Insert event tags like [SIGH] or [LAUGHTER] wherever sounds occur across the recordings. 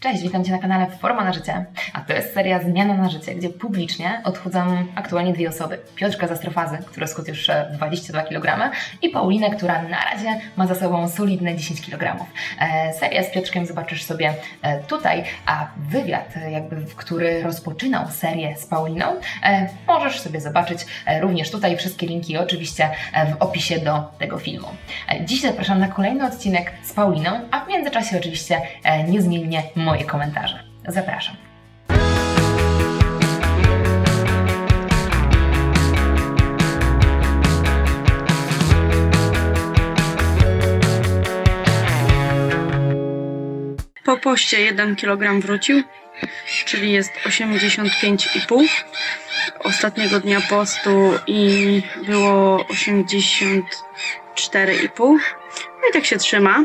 Cześć, witam Cię na kanale Forma na Życie, a to jest seria Zmiana na Życie, gdzie publicznie odchudzam aktualnie dwie osoby. Piotrka z Astrofazy, który skutł już e, 22 kg i Paulinę, która na razie ma za sobą solidne 10 kg. E, serię z Piotrkiem zobaczysz sobie e, tutaj, a wywiad, e, jakby, który rozpoczynał serię z Pauliną, e, możesz sobie zobaczyć e, również tutaj. Wszystkie linki oczywiście e, w opisie do tego filmu. E, Dziś zapraszam na kolejny odcinek z Pauliną, a w międzyczasie oczywiście e, niezmiennie moje komentarze. Zapraszam. Po poście 1 kg wrócił, czyli jest 85,5. Ostatniego dnia postu i było 84,5. No i tak się trzyma.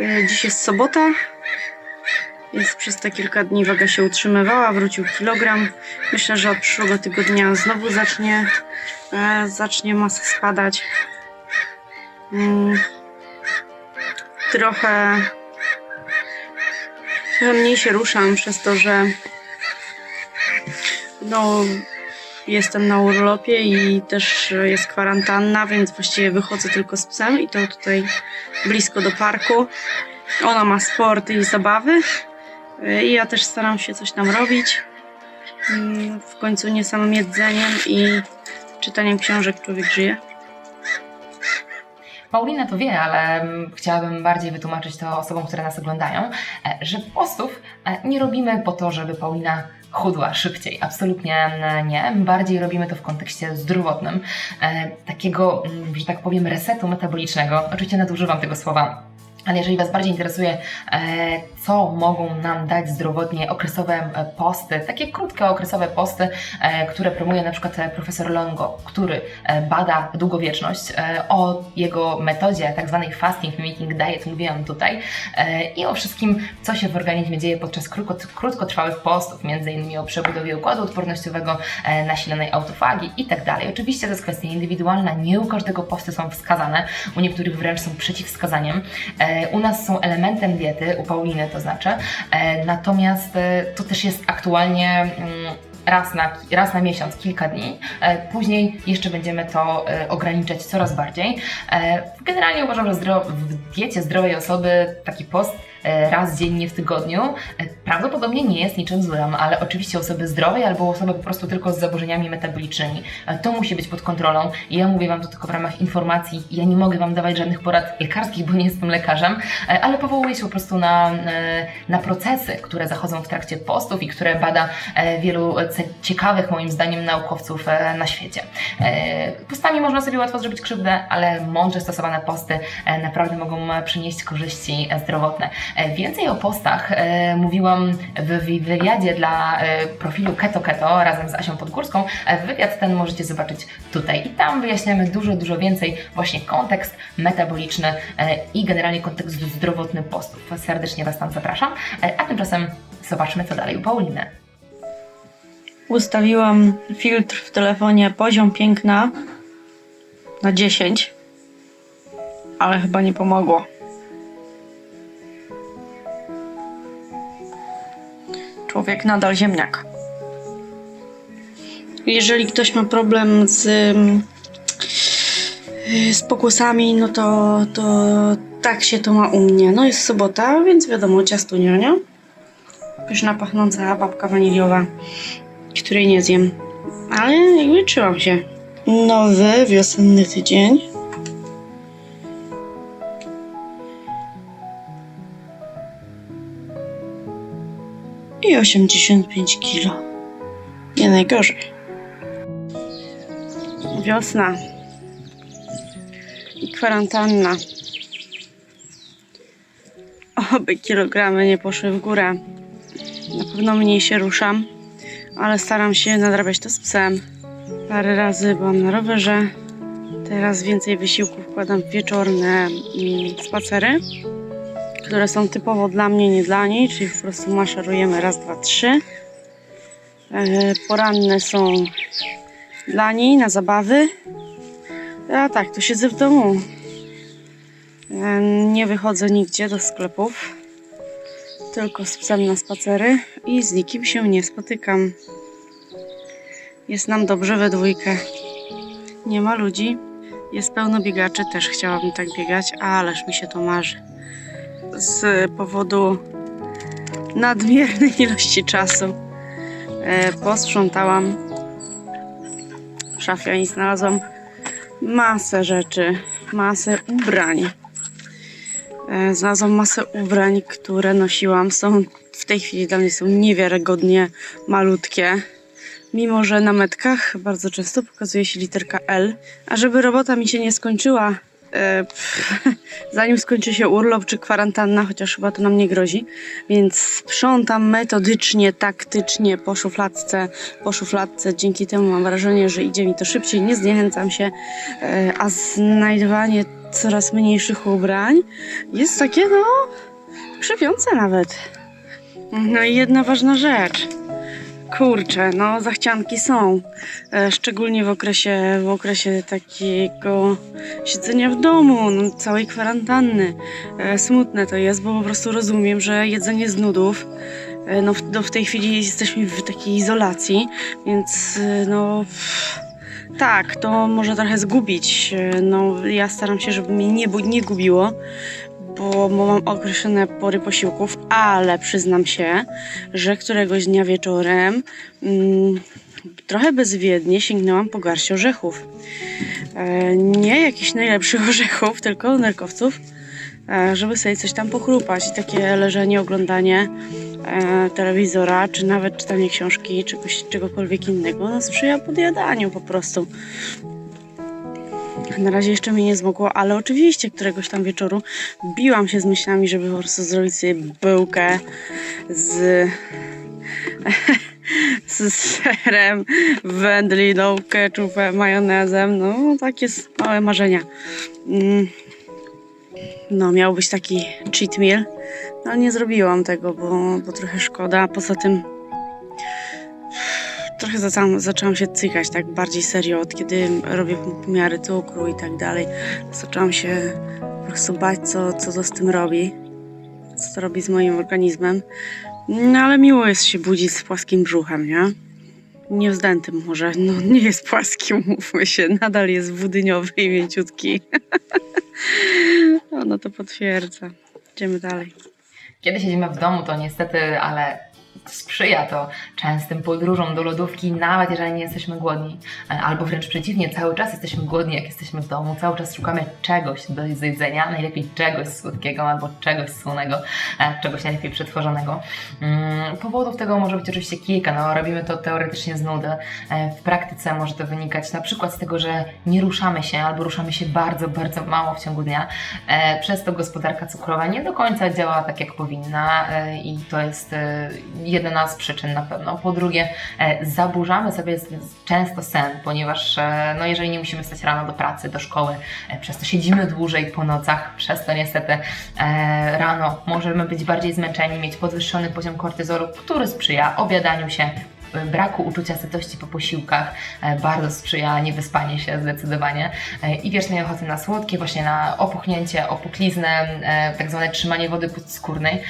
Y, Dziś jest sobota. Więc przez te kilka dni waga się utrzymywała, wrócił kilogram. Myślę, że od przyszłego tygodnia znowu zacznie, e, zacznie masa spadać. Mm. Trochę trochę mniej się ruszam przez to, że no jestem na urlopie i też jest kwarantanna, więc właściwie wychodzę tylko z psem i to tutaj blisko do parku. Ona ma sporty i zabawy i ja też staram się coś tam robić. Mm, W końcu nie samym jedzeniem i czytaniem książek człowiek żyje. Paulina to wie, ale mm, chciałabym bardziej wytłumaczyć to osobom, które nas oglądają, e, że postów e, nie robimy po to, żeby Paulina chudła szybciej. Absolutnie mm, nie. Bardziej robimy to w kontekście zdrowotnym, e, takiego, że tak powiem, resetu metabolicznego. Oczywiście nadużywam tego słowa. Ale jeżeli Was bardziej interesuje, e, co mogą nam dać zdrowotnie okresowe e, posty, takie krótkie okresowe posty, e, które promuje na przykład profesor Longo, który bada długowieczność, o jego metodzie tak zwanej fasting mimicking diet mówiłam tutaj i o wszystkim, co się w organizmie dzieje podczas krótko, krótkotrwałych postów, między innymi o przebudowie układu odpornościowego, nasilonej autofagi i tak. Oczywiście to jest kwestia indywidualna, nie u każdego posty są wskazane, u niektórych wręcz są przeciwwskazaniem. U nas są elementem diety, u Pauliny to znaczy, e, natomiast e, to też jest aktualnie mm, raz na, raz na miesiąc, kilka dni. E, Później jeszcze będziemy to ograniczać coraz bardziej. Generalnie uważam, że w diecie zdrowej osoby taki post raz dziennie w tygodniu e, prawdopodobnie nie jest niczym złym, ale oczywiście osoby zdrowej albo osoby po prostu tylko z zaburzeniami metabolicznymi. E, To musi być pod kontrolą ja mówię Wam to tylko w ramach informacji. Ja nie mogę Wam dawać żadnych porad lekarskich, bo nie jestem lekarzem, e, ale powołuję się po prostu na, e, na procesy, które zachodzą w trakcie postów i które bada e, wielu e, ciekawych moim zdaniem naukowców e, na świecie. E, Postami można sobie łatwo zrobić krzywdę, ale mądrze stosowane posty e, naprawdę mogą e, przynieść korzyści e, zdrowotne. E, Więcej o postach e, mówiłam w wywiadzie dla e, profilu Keto Keto razem z Asią Podgórską. Wywiad ten możecie zobaczyć tutaj i tam wyjaśniamy dużo, dużo więcej właśnie kontekst metaboliczny i generalnie kontekst zdrowotny postów. Serdecznie Was tam zapraszam, a tymczasem zobaczmy co dalej u Pauliny. Ustawiłam filtr w telefonie poziom piękna na 10, ale chyba nie pomogło. Człowiek nadal ziemniak. Jeżeli ktoś ma problem z, z pokusami, no to, to tak się to ma u mnie. No jest sobota, więc wiadomo, ciastunio, nie? Pyszna, pachnąca babka waniliowa której nie zjem. Ale jakby trzymam się. Nowy wiosenny tydzień. I 85 kilo. Nie najgorzej. Wiosna. I kwarantanna. Oby kilogramy nie poszły w górę. Na pewno mniej się ruszam ale staram się nadrabiać to z psem. Parę razy byłam na rowerze. Teraz więcej wysiłku wkładam w wieczorne mm, spacery, które są typowo dla mnie, nie dla niej, czyli po prostu maszerujemy raz, dwa, trzy. E, Poranne są dla niej na zabawy. A tak, to siedzę w domu. E, Nie wychodzę nigdzie do sklepów. tylko z psem na spacery i z nikim się nie spotykam. Jest nam dobrze we dwójkę. Nie ma ludzi. Jest pełno biegaczy, też chciałabym tak biegać, ależ mi się to marzy. Z powodu nadmiernej ilości czasu e, posprzątałam w szafie i znalazłam masę rzeczy, masę ubrań. E, Znalazłam masę ubrań, które nosiłam. Są w tej chwili dla mnie są niewiarygodnie malutkie. Mimo, że na metkach bardzo często pokazuje się literka L. A żeby robota mi się nie skończyła, e, pff, [LAUGHS] zanim skończy się urlop czy kwarantanna, chociaż chyba to nam nie grozi, więc sprzątam metodycznie, taktycznie po szufladce, po szufladce. Dzięki temu mam wrażenie, że idzie mi to szybciej, nie zniechęcam się, e, a znajdowanie coraz mniejszych ubrań jest takie, no, krzepiące nawet. No i jedna ważna rzecz. Kurczę, no zachcianki są. E, szczególnie w okresie, w okresie takiego siedzenia w domu, no, całej kwarantanny. E, smutne to jest, bo po prostu rozumiem, że jedzenie z nudów. E, no, w, no w tej chwili jesteśmy w takiej izolacji, więc no. tak, to może trochę zgubić. No, ja staram się, żeby mnie nie, nie gubiło, bo, bo mam określone pory posiłków, ale przyznam się, że któregoś dnia wieczorem mm, trochę bezwiednie sięgnęłam po garść orzechów. E, nie jakichś najlepszych [LAUGHS] orzechów, tylko nerkowców, e, żeby sobie coś tam pochrupać. I takie leżenie, oglądanie e, telewizora, czy nawet czytanie książki, czegoś, czegokolwiek innego, no sprzyja podjadaniu po prostu. Na razie jeszcze mi nie zmogło, ale oczywiście któregoś tam wieczoru biłam się z myślami, żeby po prostu zrobić sobie bułkę z, [LAUGHS] z serem, wędliną, ketchupem, majonezem. No, takie małe marzenia. Mm. No, miał być taki cheat meal, no ale nie zrobiłam tego, bo, bo trochę szkoda. Poza tym trochę zaczęłam, zaczęłam się cykać tak bardziej serio, od kiedy robię pomiary cukru i tak dalej. Zaczęłam się po prostu bać, co, co to z tym robi, co to robi z moim organizmem. No ale miło jest się budzić z płaskim brzuchem, nie? Nie wzdętym może, no nie jest płaski, umówmy się, nadal jest budyniowy i mięciutki. Ono [LAUGHS] to potwierdza. Idziemy dalej. Kiedy siedzimy w domu, to niestety, ale sprzyja to częstym podróżom do lodówki, nawet jeżeli nie jesteśmy głodni. E, Albo wręcz przeciwnie, cały czas jesteśmy głodni, jak jesteśmy w domu, cały czas szukamy czegoś do jedzenia, najlepiej czegoś słodkiego albo czegoś słonego, e, czegoś najlepiej przetworzonego. Mm, Powodów tego może być oczywiście kilka, no robimy to teoretycznie z nudy. E, W praktyce może to wynikać na przykład z tego, że nie ruszamy się albo ruszamy się bardzo, bardzo mało w ciągu dnia. Przez to gospodarka cukrowa nie do końca działa tak, jak powinna i to jest jedna z przyczyn na pewno. Po drugie, e, zaburzamy sobie często sen, ponieważ e, no, jeżeli nie musimy wstać rano do pracy, do szkoły, e, przez to siedzimy dłużej po nocach, przez to niestety rano możemy być bardziej zmęczeni, mieć podwyższony poziom kortyzolu, który sprzyja obiadaniu się, braku uczucia sytości po posiłkach, bardzo sprzyja niewyspanie się zdecydowanie i wiecznej ochoty na słodkie, właśnie na opuchnięcie, opukliznę, e, tak zwane trzymanie wody podskórnej.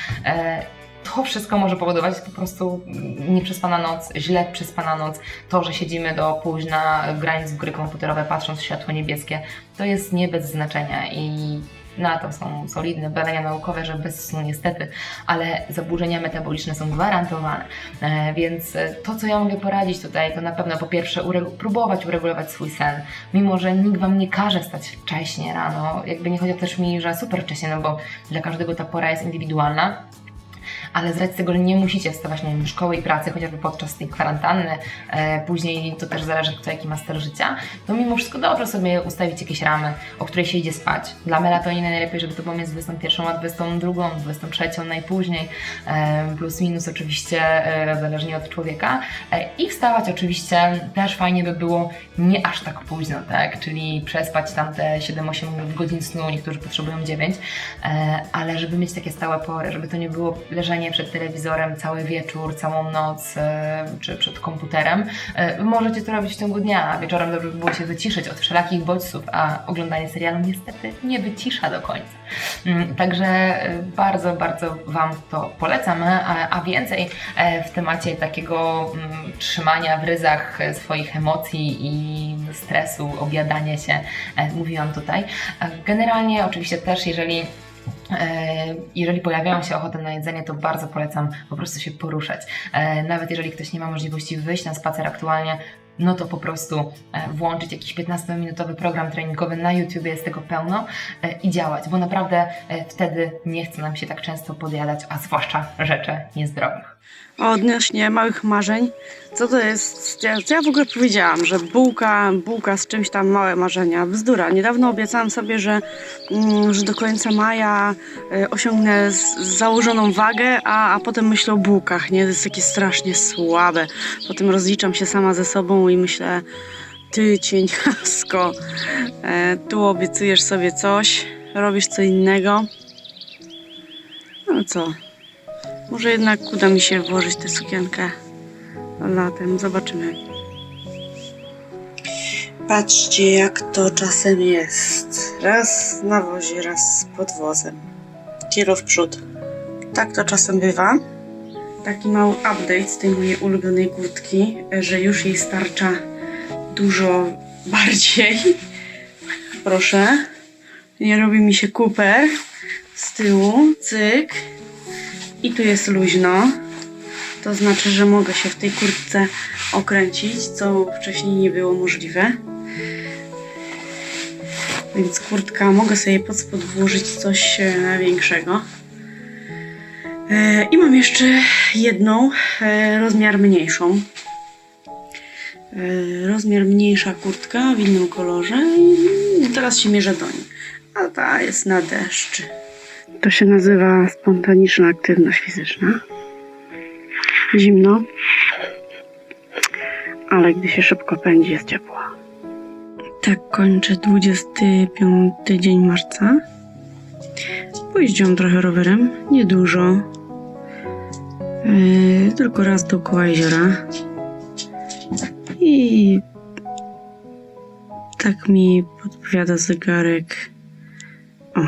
To wszystko może powodować po prostu nieprzespana noc, źle przespana noc, to, że siedzimy do późna, grając w gry komputerowe, patrząc w światło niebieskie, to jest nie bez znaczenia i na to są solidne badania naukowe, że bez snu niestety, ale zaburzenia metaboliczne są gwarantowane. E, Więc e, to, co ja mogę poradzić tutaj, to na pewno po pierwsze uregu- próbować uregulować swój sen, mimo że nikt Wam nie każe wstać wcześnie rano, jakby nie chodzi też mi, że super wcześnie, no bo dla każdego ta pora jest indywidualna, ale z racji tego, że nie musicie wstawać nie wiem, szkoły i pracy, chociażby podczas tej kwarantanny, e, później to też zależy kto jaki ma styl życia, to mimo wszystko dobrze sobie ustawić jakieś ramy, o której się idzie spać. Dla melatoniny najlepiej, żeby to było między 21 a 22, 23 najpóźniej, e, plus minus oczywiście e, zależnie od człowieka. I wstawać oczywiście też fajnie by było nie aż tak późno, tak? Czyli przespać tam te 7-8 godzin snu, niektórzy potrzebują 9, e, ale żeby mieć takie stałe pory, żeby to nie było leżenie siedzenie przed telewizorem cały wieczór, całą noc e, czy przed komputerem. E, Możecie to robić w ciągu dnia. Wieczorem dobrze by było się wyciszyć od wszelakich bodźców, a oglądanie serialu niestety nie wycisza do końca. Mm, Także e, bardzo, bardzo Wam to polecam, a, a więcej w temacie takiego mm, trzymania w ryzach swoich emocji i stresu, obiadania się mówiłam tutaj. Generalnie oczywiście też jeżeli Jeżeli pojawiają się ochoty na jedzenie, to bardzo polecam po prostu się poruszać. E, Nawet jeżeli ktoś nie ma możliwości wyjść na spacer aktualnie, no to po prostu e, włączyć jakiś 15-minutowy program treningowy na YouTube, jest tego pełno e, i działać, bo naprawdę e, wtedy nie chce nam się tak często podjadać, a zwłaszcza rzeczy niezdrowych. Odnośnie małych marzeń, co to jest? Ja, w ogóle powiedziałam, że bułka, bułka z czymś tam małe marzenia. Bzdura. Niedawno obiecałam sobie, że, mm, że do końca maja osiągnę założoną wagę, a, a potem myślę o bułkach. Nie, to jest takie strasznie słabe. Potem rozliczam się sama ze sobą i myślę, ty cieniasko, e, tu obiecujesz sobie coś, robisz co innego. No co? Może jednak uda mi się włożyć tę sukienkę latem. Zobaczymy. Patrzcie, jak to czasem jest. Raz na wozie, raz pod wozem. Kilo w przód. Tak to czasem bywa. Taki mały update z tej mojej ulubionej kurtki, że już jej starcza dużo [LAUGHS] bardziej. Proszę. Nie robi mi się kuper z tyłu. Cyk. I tu jest luźno. To znaczy, że mogę się w tej kurtce okręcić, co wcześniej nie było możliwe. Więc kurtka, mogę sobie pod spód włożyć coś e, większego. E, I mam jeszcze jedną, e, rozmiar mniejszą. E, Rozmiar mniejsza kurtka w innym kolorze i teraz się mierzę do niej. A ta jest na deszcz. To się nazywa spontaniczna aktywność fizyczna. Zimno, ale gdy się szybko pędzi, jest ciepło. Tak kończę 25 dzień marca. Pojeździłam trochę rowerem, niedużo. Yy, tylko raz dookoła jeziora. I tak mi podpowiada zegarek. O,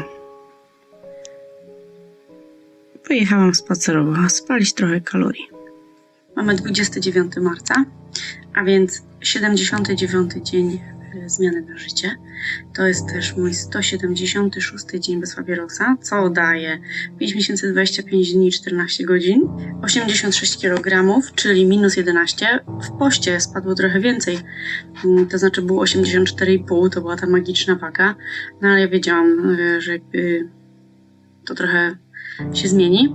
Pojechałam spacerowo, spalić trochę kalorii. Mamy 29 marca, a więc 79 dzień zmiany na życie. To jest też mój 176 dzień bez papierosa, co daje 5 miesięcy 25 dni 14 godzin, 86 kg, czyli minus 11. W poście spadło trochę więcej, mm, to znaczy było 84,5, to była ta magiczna waga, no ale ja wiedziałam, e, że to trochę się zmieni.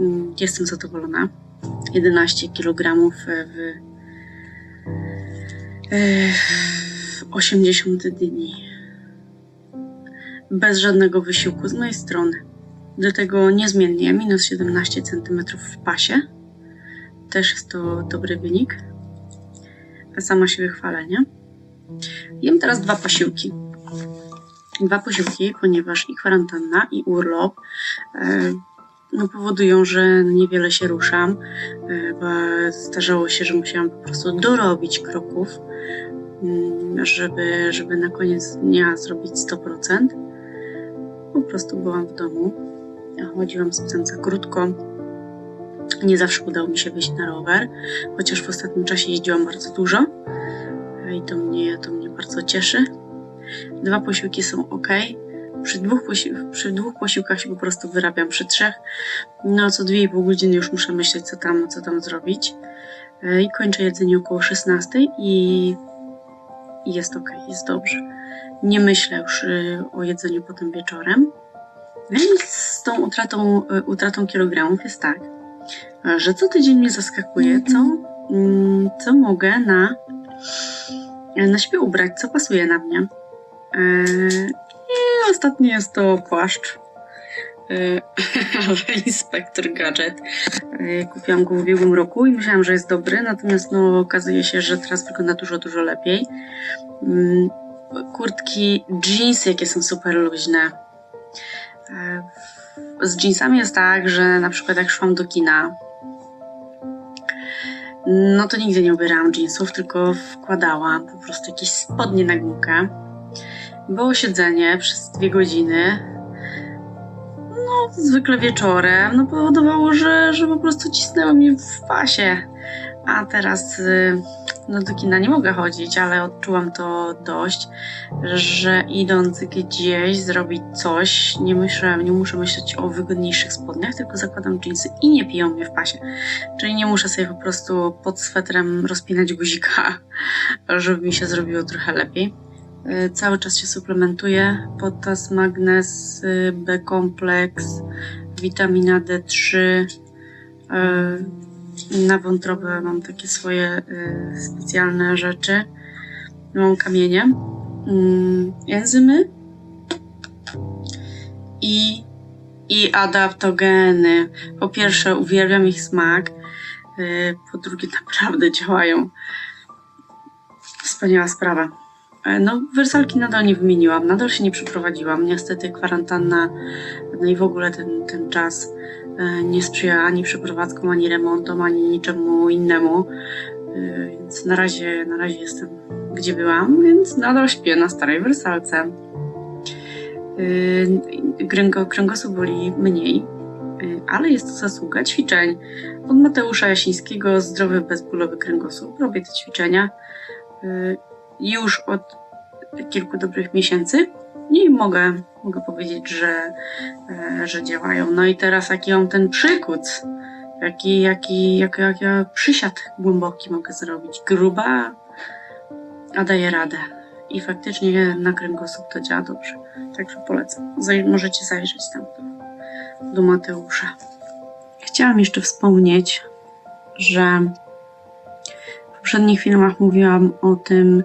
Mm, Jestem zadowolona. 11 kg w e, w 80 dni. Bez żadnego wysiłku z mojej strony. Do tego niezmiennie minus 17 cm w pasie. Też jest to dobry wynik. Sama się wychwalę, nie? Jem teraz dwa posiłki. Dwa posiłki, ponieważ i kwarantanna, i urlop e, no, powodują, że niewiele się ruszam. E, bo zdarzało się, że musiałam po prostu dorobić kroków, żeby, żeby na koniec dnia zrobić 100%. Po prostu byłam w domu. Chodziłam z psem za krótko. Nie zawsze udało mi się wyjść na rower, chociaż w ostatnim czasie jeździłam bardzo dużo i to mnie, to mnie bardzo cieszy. Dwa posiłki są ok. Przy dwóch, posi- przy dwóch posiłkach się po prostu wyrabiam, przy trzech no co 2,5 godziny już muszę myśleć, co tam, co tam zrobić. E, I kończę jedzenie około 16 i, i jest ok, jest dobrze. Nie myślę już y, o jedzeniu potem wieczorem. I z tą utratą, y, utratą kilogramów jest tak, że co tydzień mnie zaskakuje, co, mm, co mogę na, na siebie ubrać, co pasuje na mnie. E, I ostatnio jest to płaszcz. E, [LAUGHS] Inspektor Gadget. E, Kupiłam go w ubiegłym roku i myślałam, że jest dobry, natomiast no, okazuje się, że teraz wygląda dużo, dużo lepiej. Mm, Kurtki, jeansy, jakie są super luźne. E, z jeansami jest tak, że na przykład jak szłam do kina, no to nigdy nie ubierałam jeansów, tylko wkładałam po prostu jakieś spodnie na gumkę. Było siedzenie przez dwie godziny. Zwykle wieczorem, no powodowało, że, że po prostu cisnęło mi w pasie. A teraz y, no do kina nie mogę chodzić, ale odczułam to dość, że idąc gdzieś zrobić coś, nie myślę, nie muszę myśleć o wygodniejszych spodniach, tylko zakładam jeansy i nie piją mnie w pasie. Czyli nie muszę sobie po prostu pod swetrem rozpinać guzika, [LAUGHS] żeby mi się zrobiło trochę lepiej. Y, Cały czas się suplementuję. Potas, magnez, y, B-kompleks, witamina D3. y, Na wątrobę mam takie swoje specjalne rzeczy. Mam kamienie, mm, enzymy i, i adaptogeny. Po pierwsze, uwielbiam ich smak. Po drugie, [LAUGHS] naprawdę działają. Wspaniała sprawa. E, No, wersalki nadal nie wymieniłam, nadal się nie przeprowadziłam. Niestety kwarantanna, no i w ogóle ten, ten czas e, nie sprzyja ani przeprowadzkom, ani remontom, ani niczemu innemu. E, Więc na razie, na razie jestem gdzie byłam, więc nadal śpię na starej wersalce. Kręgo, kręgosłup boli mniej, ale jest to zasługa ćwiczeń. Od Mateusza Jasińskiego Zdrowy Bezbólowy Kręgosłup. Robię te ćwiczenia już od kilku dobrych miesięcy i mogę, mogę powiedzieć, że, e, że działają. No i teraz jaki mam ten przykuc, jaki, jaki, jak, jak ja przysiad głęboki mogę zrobić. Gruba, a daje radę. I faktycznie na kręgosłup to działa dobrze. Także polecam. Zaj- możecie zajrzeć tam do, do Mateusza. Chciałam jeszcze wspomnieć, że w poprzednich filmach mówiłam o tym,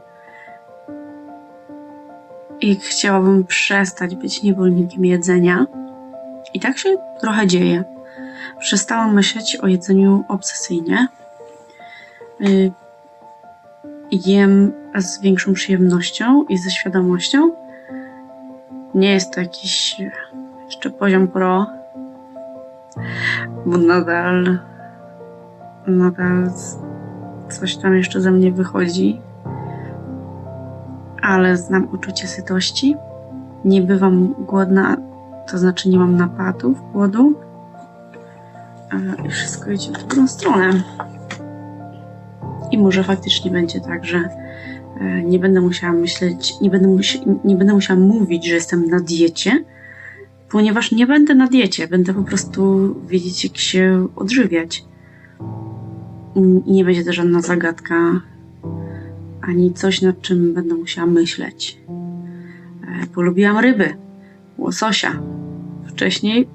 jak chciałabym przestać być niewolnikiem jedzenia. I tak się trochę dzieje. Przestałam myśleć o jedzeniu obsesyjnie. Y, Jem z większą przyjemnością i ze świadomością. Nie jest to jakiś jeszcze poziom pro, bo nadal, nadal coś tam jeszcze ze mnie wychodzi, ale znam uczucie sytości. Nie bywam głodna, to znaczy nie mam napadów głodu. E, I wszystko idzie w drugą stronę. I może faktycznie będzie tak, że e, nie będę musiała myśleć, nie będę, nie będę musiała mówić, że jestem na diecie, ponieważ nie będę na diecie. Będę po prostu wiedzieć, jak się odżywiać. I nie będzie to żadna zagadka, ani coś, nad czym będę musiała myśleć. E, Polubiłam ryby, łososia. Wcześniej,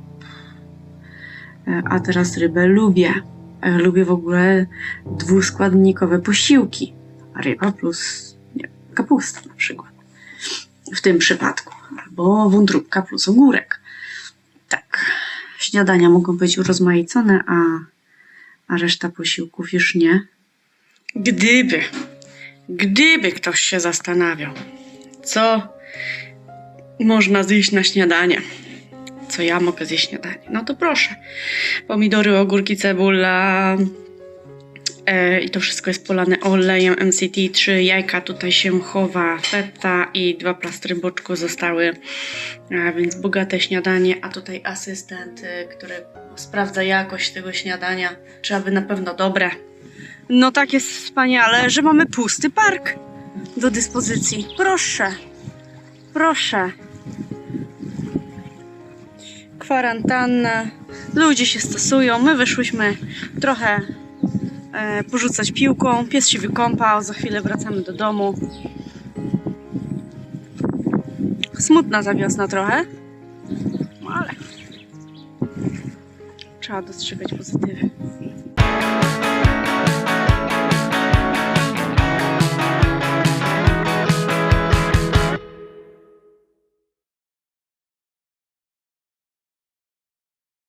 e, a teraz rybę lubię. E, Lubię w ogóle dwuskładnikowe posiłki. Ryba plus nie, kapusta na przykład. W tym przypadku. Albo wątróbka plus ogórek. Tak. Śniadania mogą być urozmaicone, a a reszta posiłków już nie. Gdyby, gdyby ktoś się zastanawiał, co można zjeść na śniadanie, co ja mogę zjeść śniadanie, no to proszę. Pomidory, ogórki, cebula e, i to wszystko jest polane olejem MCT, trzy jajka tutaj się chowa, feta i dwa plastry boczku zostały, a więc bogate śniadanie, a tutaj asystent, y, który sprawdza jakość tego śniadania, czy aby na pewno dobre. No tak jest wspaniale, że mamy pusty park do dyspozycji. Proszę, proszę. Kwarantanna, ludzie się stosują, my wyszłyśmy trochę e, porzucać piłką, pies się wykąpał, za chwilę wracamy do domu. Smutna za wiosna trochę, no ale trzeba dostrzegać pozytywy.